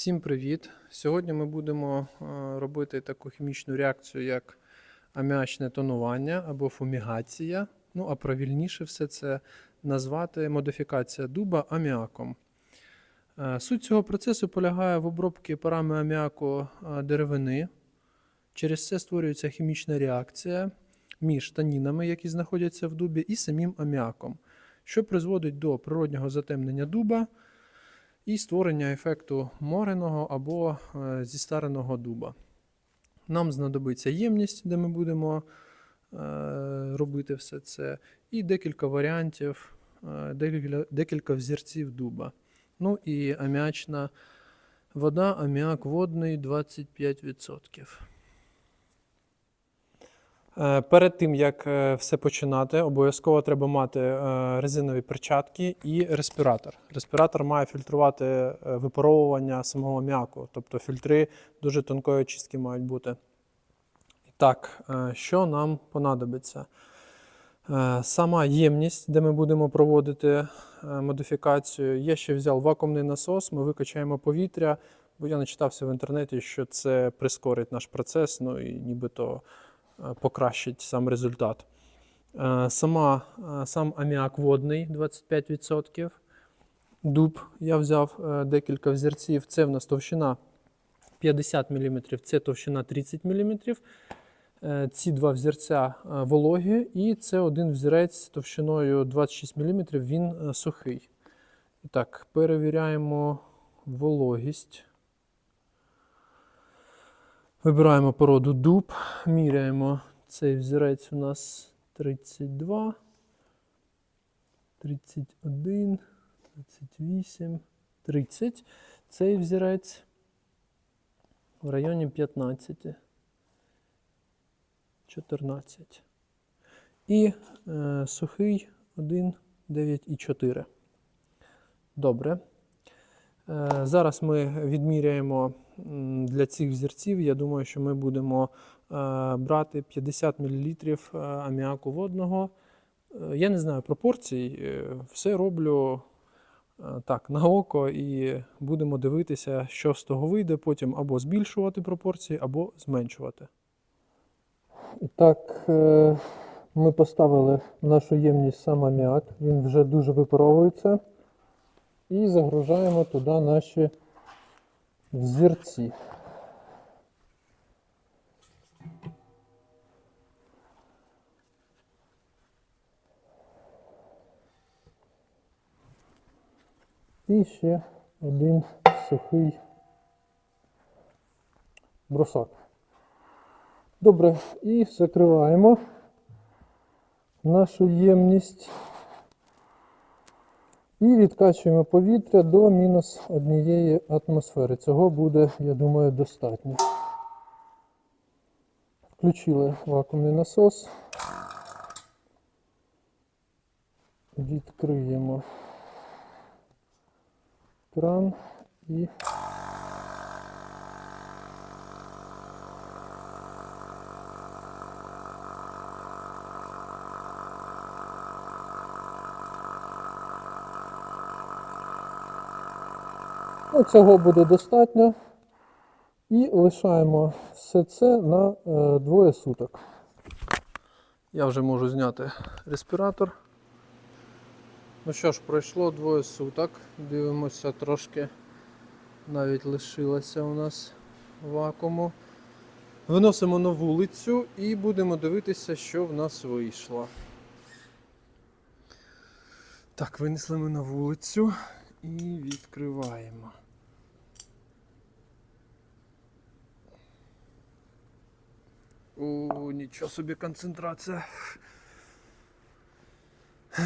Всім привіт! Сьогодні ми будемо е, робити таку хімічну реакцію, як аміачне тонування або фумігація. Ну, а правильніше все це назвати модифікація дуба аміаком. Е, Суть цього процесу полягає в обробці парами аміаку е, деревини. Через це створюється хімічна реакція між танінами, які знаходяться в дубі, і самим аміаком, що призводить до природнього затемнення дуба і створення ефекту мореного або е, зістареного дуба. Нам знадобиться ємність, де ми будемо е, робити все це, і декілька варіантів, е, декілька, декілька взірців дуба. Ну і аміачна вода, аміак водний 25%. Е, Перед тим як е, все починати, обов'язково треба мати е, резинові перчатки і респіратор. Респіратор має фільтрувати випаровування самого м'яку, тобто фільтри дуже тонкої очистки мають бути. Так, що нам понадобиться? Сама ємність, де ми будемо проводити модифікацію. Я ще взяв вакуумний насос, ми викачаємо повітря, бо я начитався в інтернеті, що це прискорить наш процес, ну і нібито покращить сам результат. Е, Сама, е, сам аміак водний 25%. Дуб я взяв е, декілька взірців. Це в нас товщина 50 мм, це товщина 30 мм. Е, Ці два взірця е, вологі, і це один взірець товщиною 26 мм, він е, сухий. Так, перевіряємо вологість. Вибираємо породу дуб, міряємо цей взірець у нас 32, 31, 28, 30. Цей взірець в районі 15. 14. І е, сухий 1, 9 і 4. Добре. Е, зараз ми відміряємо для цих взірців. Я думаю, що ми будемо е, брати 50 мл е, аміаку водного. Е, я не знаю пропорцій, все роблю так, на око, і будемо дивитися, що з того вийде. Потім або збільшувати пропорції, або зменшувати. Так, ми поставили нашу ємність сам аміак, він вже дуже випаровується. І загружаємо туди наші взірці. І ще один сухий брусок. Добре, і закриваємо нашу ємність і відкачуємо повітря до мінус однієї атмосфери. Цього буде, я думаю, достатньо. Включили вакуумний насос. Відкриємо кран і Цього буде достатньо. І лишаємо все це на е, двоє суток. Я вже можу зняти респіратор. Ну що ж, пройшло двоє суток. Дивимося, трошки навіть лишилося у нас вакууму. Виносимо на вулицю і будемо дивитися, що в нас вийшло. Так, винесли ми на вулицю і відкриваємо. О, нічого собі концентрація.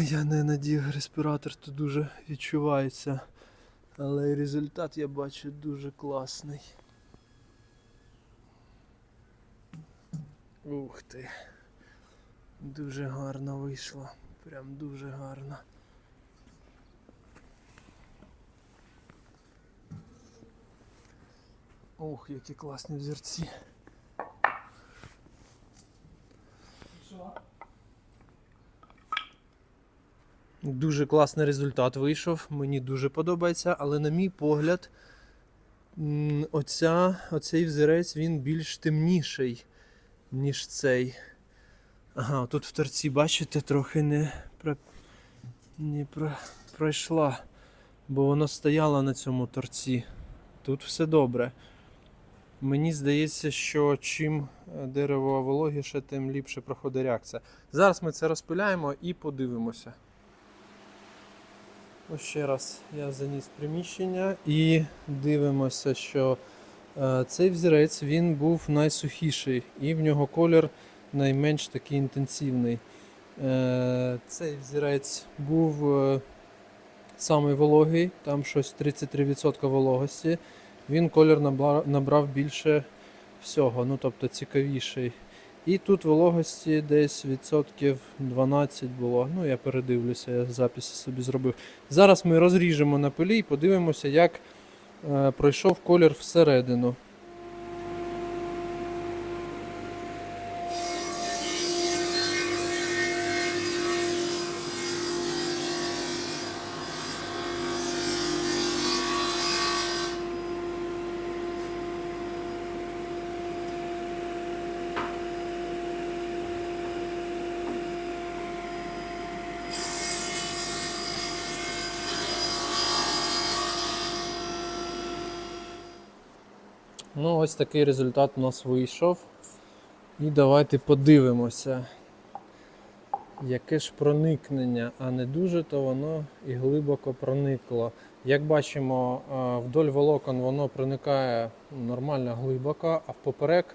Я не надів респіратор, то дуже відчувається. Але результат я бачу дуже класний. Ух ти. Дуже гарно вийшло. Прям дуже гарно. Ох, які класні взірці. Дуже класний результат вийшов. Мені дуже подобається, але на мій погляд, Оця, оцей взірець він більш темніший, ніж цей. Ага, тут в торці, бачите, трохи не, про, не про, пройшла, бо воно стояло на цьому торці. Тут все добре. Мені здається, що чим е, дерево вологіше, тим ліпше проходить реакція. Зараз ми це розпиляємо і подивимося. Ось ще раз я заніс приміщення і дивимося, що е, цей взірець він був найсухіший і в нього колір найменш такий інтенсивний. Е, цей взірець був е, самий вологий, там щось 33% вологості. Він колір набрав, набрав більше всього, ну тобто цікавіший. І тут вологості десь відсотків 12 було. Ну, я передивлюся, я записи собі зробив. Зараз ми розріжемо на пилі і подивимося, як е, пройшов колір всередину. Ну, ось такий результат у нас вийшов. І давайте подивимося, яке ж проникнення, а не дуже, то воно і глибоко проникло. Як бачимо, вдоль волокон воно проникає нормально глибоко, а впоперек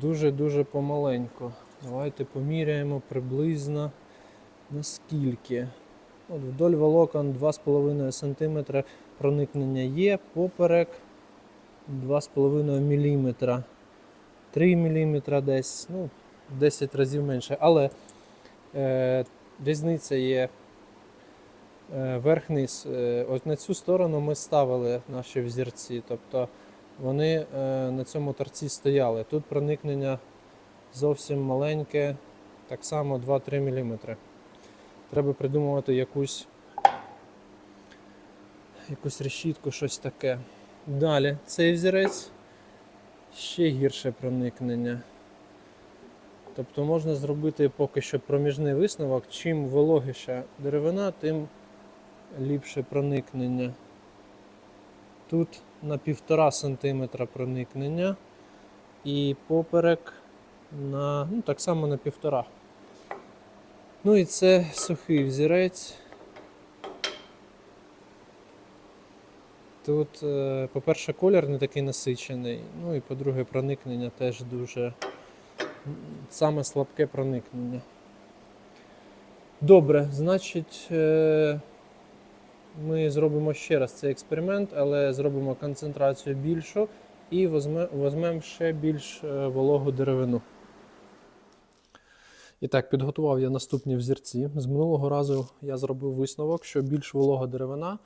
дуже-дуже помаленько. Давайте поміряємо приблизно наскільки. От вдоль волокон 2,5 см проникнення є, поперек 2,5 мм. 3 мм десь, ну, 10 разів менше. Але е, різниця є е, верх-низ. Е, от на цю сторону ми ставили наші взірці. Тобто вони е, на цьому торці стояли. Тут проникнення зовсім маленьке, так само 2-3 мм. Треба придумувати якусь, якусь решітку, щось таке. Далі цей взірець ще гірше проникнення. Тобто можна зробити поки що проміжний висновок. Чим вологіша деревина, тим ліпше проникнення. Тут на 1,5 см проникнення і поперек на, ну, так само на 1,5. Ну і це сухий взірець. Тут, е, по-перше, колір не такий насичений, ну і по-друге, проникнення теж дуже саме слабке проникнення. Добре, значить, е, ми зробимо ще раз цей експеримент, але зробимо концентрацію більшу і візьмемо ще більш е, вологу деревину. І так, підготував я наступні взірці. З минулого разу я зробив висновок, що більш волога деревина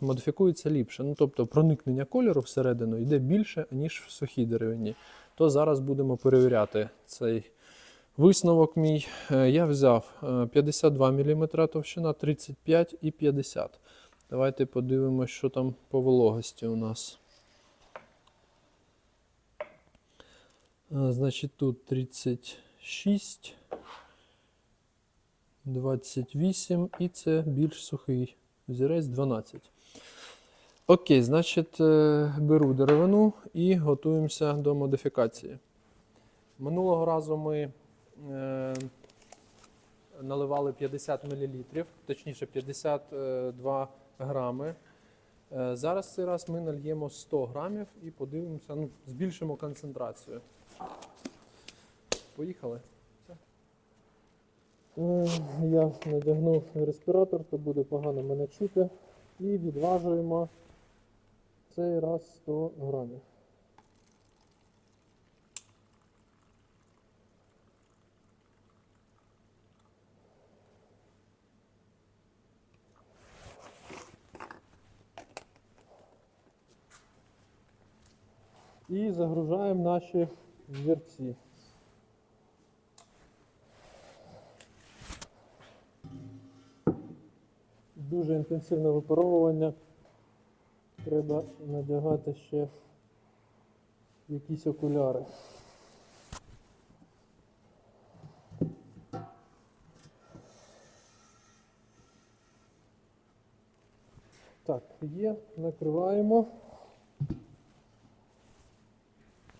модифікується ліпше. Ну, тобто проникнення кольору всередину йде більше, ніж в сухій деревині. То зараз будемо перевіряти цей висновок мій. Е, Я взяв е, 52 мм товщина, 35 і 50. Давайте подивимося, що там по вологості у нас. Е, Значить, тут 36, 28 і це більш сухий взірець 12. Окей, значить, е, беру деревину і готуємося до модифікації. Минулого разу ми е, наливали 50 мл, точніше 52 грами. Е, Зараз цей раз ми нальємо 100 грамів і подивимося, ну, збільшимо концентрацію. Поїхали. Я надягнув респіратор, то буде погано мене чути. І відважуємо цей раз 100 грамів. І загружаємо наші взірці. Дуже інтенсивне випаровування. треба надягати ще якісь окуляри. Так, є, накриваємо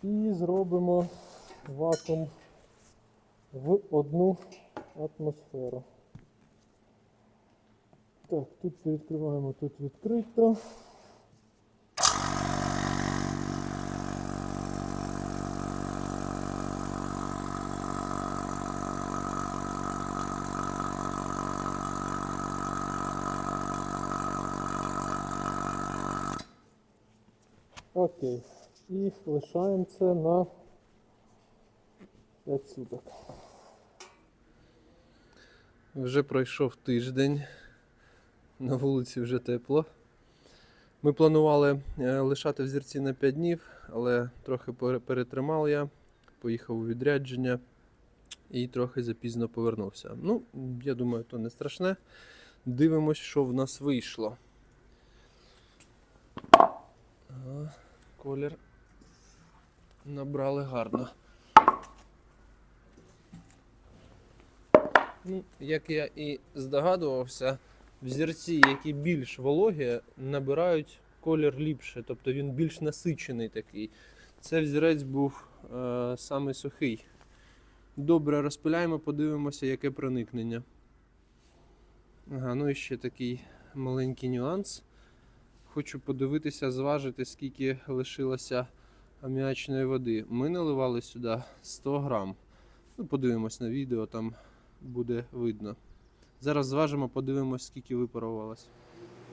і зробимо вакуум в одну атмосферу. Так, тут відкриваємо, тут відкрито. Окей. І лишаємо це на 5 суток. Вже пройшов тиждень. На вулиці вже тепло. Ми планували е, лишати взірці на 5 днів, але трохи пере- перетримав я, поїхав у відрядження і трохи запізно повернувся. Ну, я думаю, то не страшне. Дивимось, що в нас вийшло. Колір набрали гарно. Ну, як я і здогадувався, взірці, які більш вологі, набирають колір ліпше, тобто він більш насичений такий. Це взірець був е, саме сухий. Добре, розпиляємо, подивимося, яке проникнення. Ага, ну і ще такий маленький нюанс. Хочу подивитися, зважити, скільки лишилося аміачної води. Ми наливали сюди 100 грам. Ну, подивимось на відео, там буде видно. Зараз зважимо, подивимось, скільки випарувалось.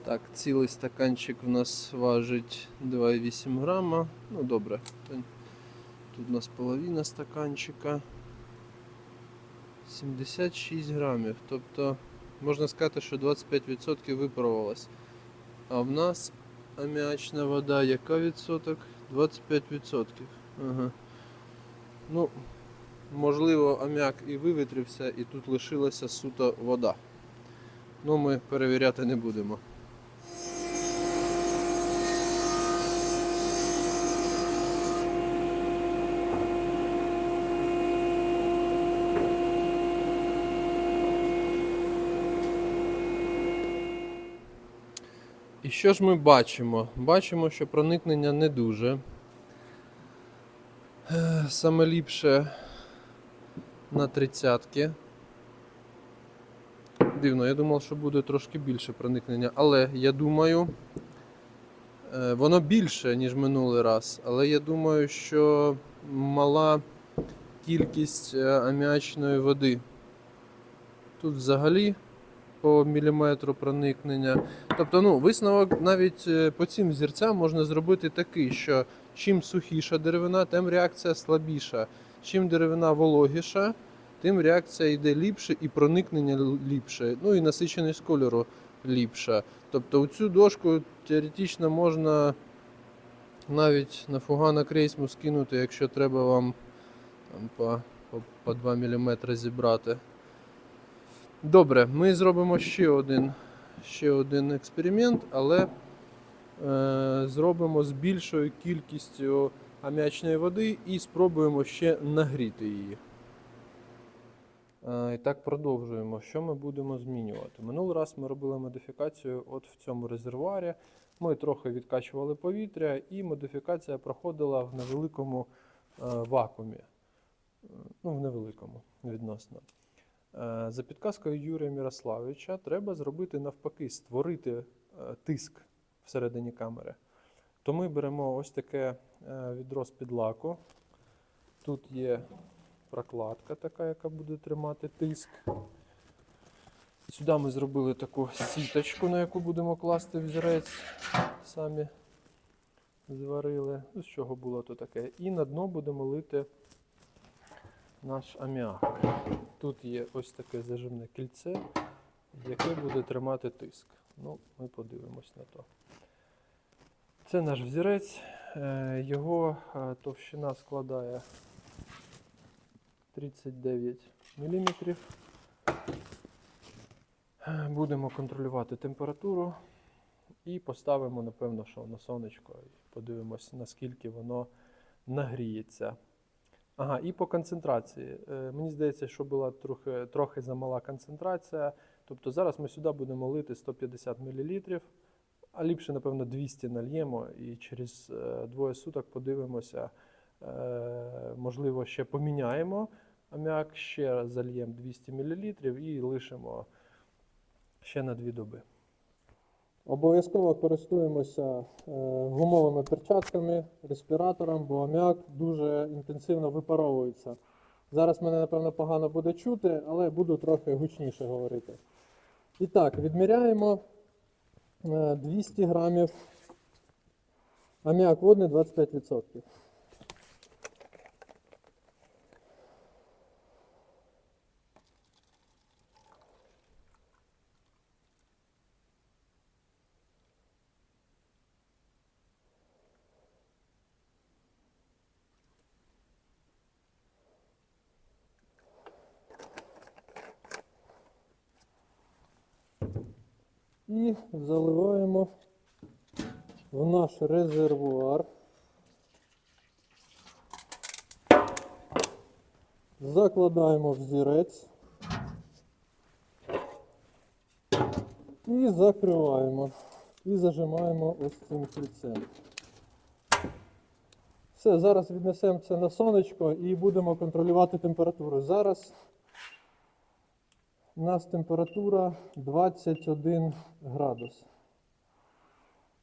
Так, цілий стаканчик в нас важить 2,8 грама. Ну добре. Тут у нас половина стаканчика. 76 грамів. Тобто можна сказати, що 25% випарувалось. А в нас аміачна вода, яка відсоток? 25%. Ага. Ну, можливо, аміак і вивітрився, і тут лишилася суто вода. Ну, ми перевіряти не будемо. І що ж ми бачимо? Бачимо, що проникнення не дуже. Е, Саме ліпше на тридцятки. Дивно, я думав, що буде трошки більше проникнення, але я думаю, е, воно більше, ніж минулий раз. Але я думаю, що мала кількість е, аміачної води. Тут взагалі по міліметру проникнення. Тобто, ну, висновок навіть е, по цим зірцям можна зробити такий, що чим сухіша деревина, тим реакція слабіша. Чим деревина вологіша, тим реакція йде ліпше і проникнення ліпше. Ну і насиченість кольору ліпша. Тобто цю дошку теоретично можна навіть на фугана крейсму скинути, якщо треба вам там, по, по, по 2 мм зібрати. Добре, ми зробимо ще один, ще один експеримент, але е, зробимо з більшою кількістю аміачної води і спробуємо ще нагріти її. Е, і так продовжуємо. Що ми будемо змінювати? Минулий раз ми робили модифікацію от в цьому резервуарі. Ми трохи відкачували повітря, і модифікація проходила в невеликому е, вакуумі. Е, Ну, в невеликому відносно. За підказкою Юрія Мірославовича треба зробити навпаки, створити тиск всередині камери. То ми беремо ось таке е, відро з-під лаку. Тут є прокладка така, яка буде тримати тиск. Сюди ми зробили таку сіточку, на яку будемо класти взірець. Самі зварили. Ну, з чого було то таке. І на дно будемо лити наш аміак. Тут є ось таке зажимне кільце, яке буде тримати тиск. Ну, ми подивимось на то. Це наш взірець. Е, Його е, товщина складає 39 мм. Будемо контролювати температуру І поставимо, напевно, що на сонечко і подивимось, наскільки воно нагріється. Ага, і по концентрації. Е, Мені здається, що була трохи, трохи замала концентрація. Тобто зараз ми сюди будемо лити 150 мл, а ліпше, напевно, 200 нальємо і через е, двоє суток подивимося. Е, Можливо, ще поміняємо аміак, ще раз зальємо 200 мл і лишимо ще на дві доби. Обов'язково користуємося е, гумовими перчатками, респіратором, бо аміак дуже інтенсивно випаровується. Зараз мене, напевно, погано буде чути, але буду трохи гучніше говорити. І так, відміряємо 200 грамів аміак водний 25%. І заливаємо в наш резервуар. Закладаємо взірець і закриваємо. І зажимаємо ось цим кільцем. Все, зараз віднесемо це на сонечко і будемо контролювати температуру. Зараз у нас температура 21 градус.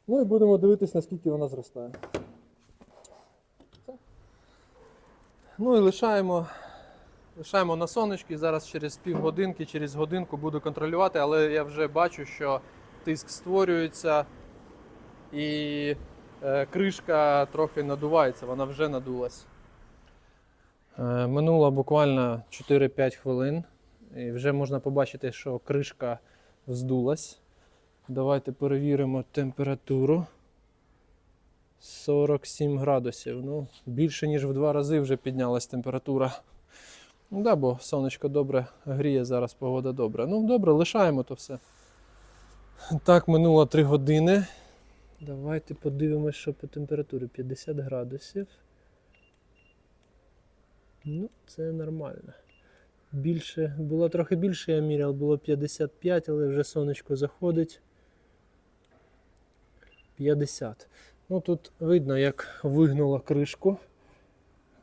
Ну і будемо дивитися, наскільки вона зростає. Ну і лишаємо, лишаємо на сонечки. Зараз через півгодинки, через годинку буду контролювати, але я вже бачу, що тиск створюється і е, кришка трохи надувається, вона вже надулась. Е, минуло буквально 4-5 хвилин. І вже можна побачити, що кришка вздулась. Давайте перевіримо температуру. 47 градусів. Ну, більше, ніж в два рази вже піднялась температура. Ну да, бо сонечко добре гріє, зараз погода добра. Ну, добре, лишаємо то все. Так, минуло 3 години. Давайте подивимось, що по температурі 50 градусів. Ну, це нормально. Більше, було трохи більше, я міряв, було 55, але вже сонечко заходить. 50. Ну тут видно, як вигнула кришку,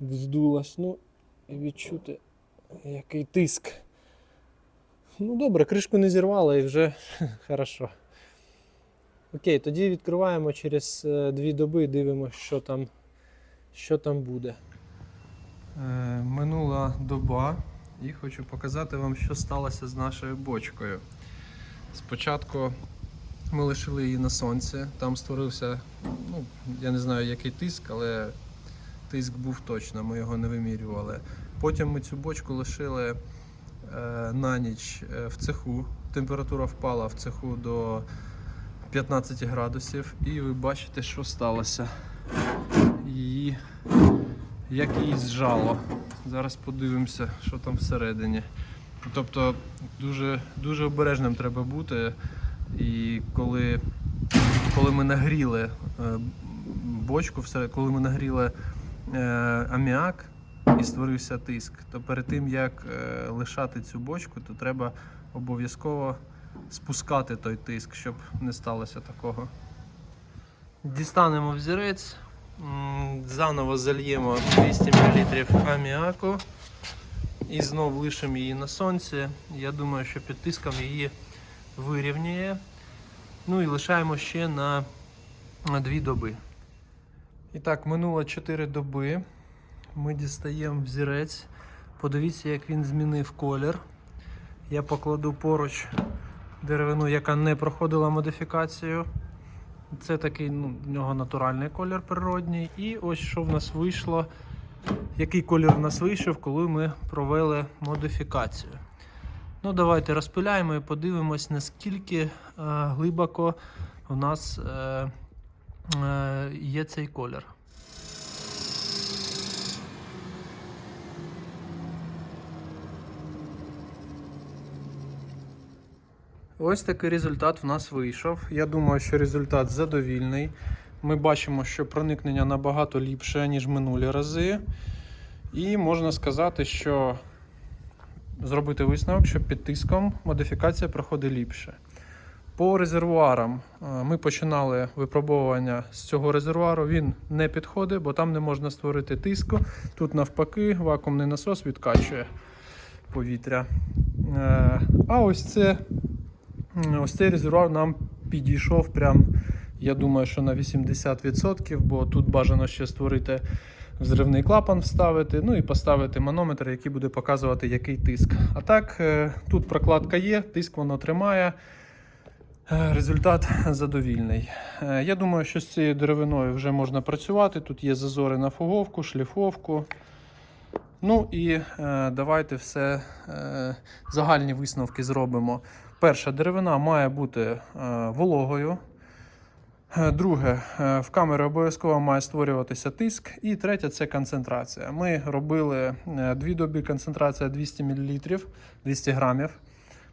вздулась, ну і відчути, який тиск. Ну добре, кришку не зірвала і вже хорошо. Окей, тоді відкриваємо через е, дві доби, дивимося, що там, що там буде. Е, минула доба. І хочу показати вам, що сталося з нашою бочкою. Спочатку ми лишили її на сонці, там створився, ну, я не знаю який тиск, але тиск був точно, ми його не вимірювали. Потім ми цю бочку лишили е, на ніч е, в цеху. Температура впала в цеху до 15 градусів, і ви бачите, що сталося. Її як її зжало. Зараз подивимося, що там всередині. Тобто дуже, дуже обережним треба бути. І коли, коли ми нагріли е, бочку, коли ми нагріли е, аміак і створився тиск, то перед тим як е, лишати цю бочку, то треба обов'язково спускати той тиск, щоб не сталося такого. Дістанемо взірець. Заново зальємо 200 мл аміаку і знов лишимо її на сонці. Я думаю, що під тиском її вирівнює. Ну і лишаємо ще на 2 доби. І так, минуло 4 доби. Ми дістаємо взірець. Подивіться, як він змінив колір. Я покладу поруч деревину, яка не проходила модифікацію. Це такий ну, в нього натуральний колір природній. І ось що в нас вийшло. Який колір в нас вийшов, коли ми провели модифікацію. Ну, давайте розпиляємо і подивимось, наскільки е, глибоко у нас е, е, є цей колір. Ось такий результат в нас вийшов. Я думаю, що результат задовільний. Ми бачимо, що проникнення набагато ліпше, ніж минулі рази. І можна сказати, що зробити висновок, що під тиском модифікація проходить ліпше. По резервуарам е, ми починали випробовування з цього резервуару. Він не підходить, бо там не можна створити тиску. Тут навпаки вакуумний насос відкачує повітря. Е, А ось це ось цей резервуар нам підійшов прям, я думаю, що на 80%, бо тут бажано ще створити взривний клапан вставити, ну і поставити манометр, який буде показувати, який тиск. А так, е, тут прокладка є, тиск воно тримає. Е, Результат задовільний. Е, Я думаю, що з цією деревиною вже можна працювати. Тут є зазори на фуговку, шліфовку. Ну і давайте все загальні висновки зробимо. Перша деревина має бути е, вологою. Е, Друге, е, в камері обов'язково має створюватися тиск. І третє це концентрація. Ми робили дві доби концентрація 200 мл, 200 грамів.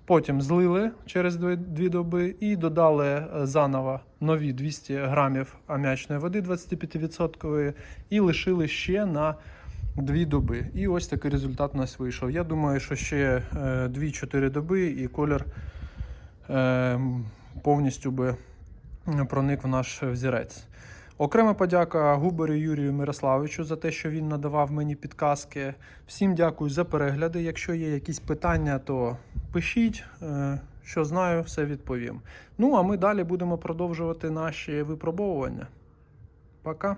Потім злили через дві, доби і додали заново нові 200 грамів ам'ячної води 25% і лишили ще на дві доби. І ось такий результат у нас вийшов. Я думаю, що ще е, 2-4 доби і колір е, повністю би проник в наш взірець. Окрема подяка Губарю Юрію Мирославовичу за те, що він надавав мені підказки. Всім дякую за перегляди. Якщо є якісь питання, то пишіть. Е, Що знаю, все відповім. Ну а ми далі будемо продовжувати наші випробовування. Пока.